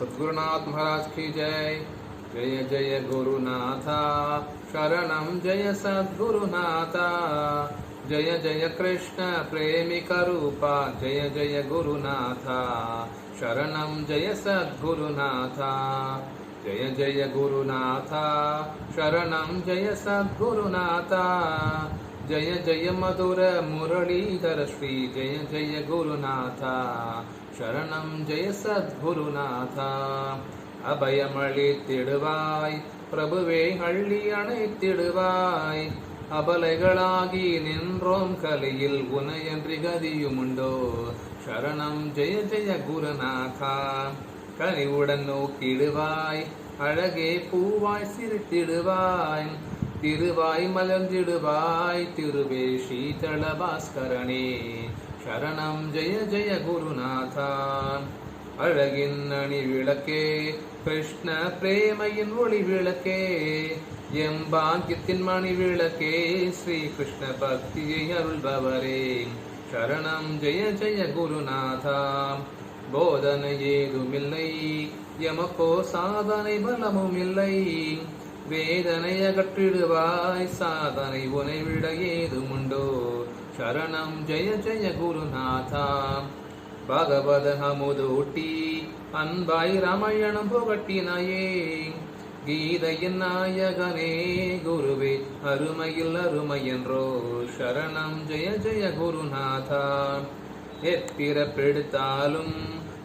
सद्गुरुनाथ महाराज की जय। जय जय गुरुनाथा। शरणं जय सद्गुरुनाथा। जय जय कृष्ण प्रेमिकरूपा जय जय गुरुनाथा। शरणं जय सद्गुरुनाथा। जय जय गुरुनाथा। शरणं जय सद्गुरुनाथा। जय जय मधुर मुरलीधर श्री जय जय गुरुनाथा शरणं जय सद्गुरुनाथा அபயமளித்திடுவாய் பிரபுவே அள்ளி அணைத்திடுவாய் அபலைகளாகி நின்றோம் கலியில் உனையன்றி கதியுமுண்டோ சரணம் ஜெய ஜெய குருநாதா கனிவுடன் நோக்கிடுவாய் அழகே பூவாய் சிரித்திடுவாய் திருவாய் மலர்ந்திடுவாய் திருவே ஸ்ரீதள பாஸ்கரனே சரணம் ஜெய ஜெய குருநாதான். அழகின் அணி விளக்கே கிருஷ்ண பிரேமையின் ஒளி விளக்கே எம்பாக்கியத்தின் மணி விளக்கே ஸ்ரீ கிருஷ்ண பக்தியை அருள்பவரே. சரணம் ஜெய ஜெய குருநாதா போதனை ஏதுமில்லை எமக்கோ சாதனை பலமும் இல்லை வேதனை அகற்றிடுவாய். சாதனை உனை விட ஏதுமுண்டோ? சரணம் ஜெய ஜெய குருநாதா. பகவத அமுதூட்டி அன்பாய் ராமாயணம் புகட்டினாயே. கீதையின் நாயகனே குருவே அருமையில் அருமை என்றோ சரணம் ஜெய ஜெய குருநாதா. எப்பிறப்பெடுத்தாலும்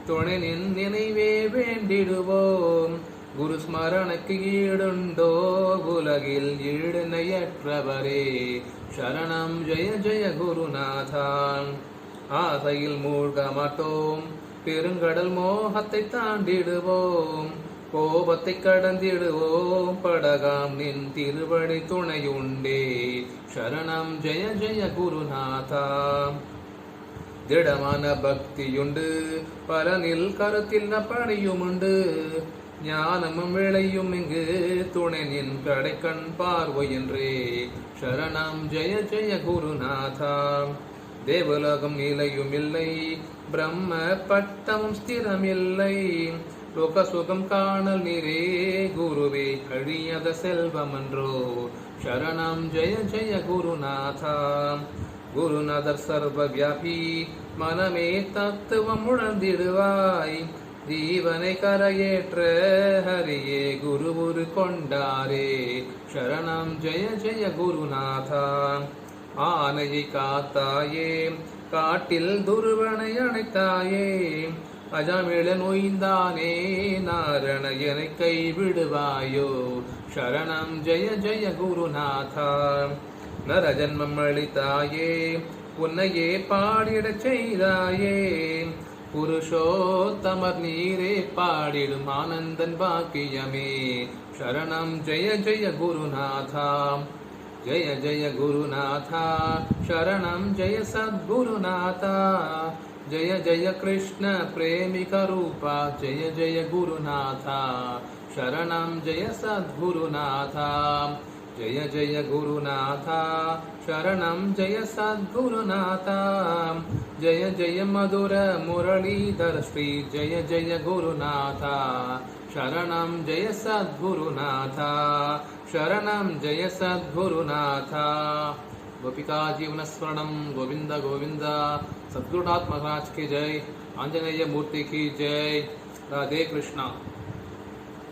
துணை நின் நினைவே வேண்டிடுவோம். குரு ஸ்மரணுக்கு ஈடுண்டோ? உலகில் ஈடுணையற்றவரே சரணம் ஜெய ஜெய குருநாதான். ஆசையில் மூழ்க மாட்டோம் பெருங்கடல் மோகத்தை தாண்டிடுவோம். கோபத்தை கடந்திடுவோம். படகாம் நின் திருவடி துணையுண்டே. சரணம் ஜெய ஜெய குருநாதா திடமான பக்தியுண்டு. பலனில் கருத்தில் பணியுமுண்டு. ஞானமும் விளையும் இங்கு துணை நின் கடைக்கண் பார்வையென்றே. சரணம் ஜெய ஜெய குருநாதா. தேவலோகம் நிலையும் இல்லை பிரம்ம பட்டமும் ஸ்திரமில்லை. லோக சுகம் காணல் நீரே குருவே அழியத செல்வமன்றோ. சரணம் ஜெய ஜெய குருநாதா. குருநாதர் சர்வ வியாபி மனமே தத்துவம் உணர்ந்திடுவாய். ஜீவனை கரையேற்ற ஹரியே குருவுரு கொண்டாரே. சரணம் ஜெய ஜெய குருநாதா. ஆனையை காத்தாயே காட்டில் துருவனை அணைத்தாயே. அஜமிழ நொய்ந்தானே நாரணயனை கைவிடுவாயோ. சரணம் ஜெய ஜெய குருநாதா. நரஜன்மம் அளித்தாயே உன்னையே பாடிடச் செய்தாயே. புருஷோத்தமர் நீரே பாடிடும் ஆனந்தன் பாக்கியமே சரணம் ஜெய ஜெய குருநாதா जय जय गुरुनाथा शरणं जय सद्गुरुनाथा जय जय कृष्ण प्रेमिकरूपा जय जय गुरुनाथा शरणं जय सद्गुरुनाथा जय जय गुरुनाथा शरणं जय सद्गुरुनाथा जय जय मधुर मुरलीधर श्री जय जय गुरुनाथा। शरणं जय सद्गुरुनाथा। जय सद्गुरुनाथा। गोपिका जीवनस्मरणं गोविन्द गोविन्द सद्गुरुनाथ महाराज की जय। आंजनेय मूर्ति की जय। राधे कृष्णा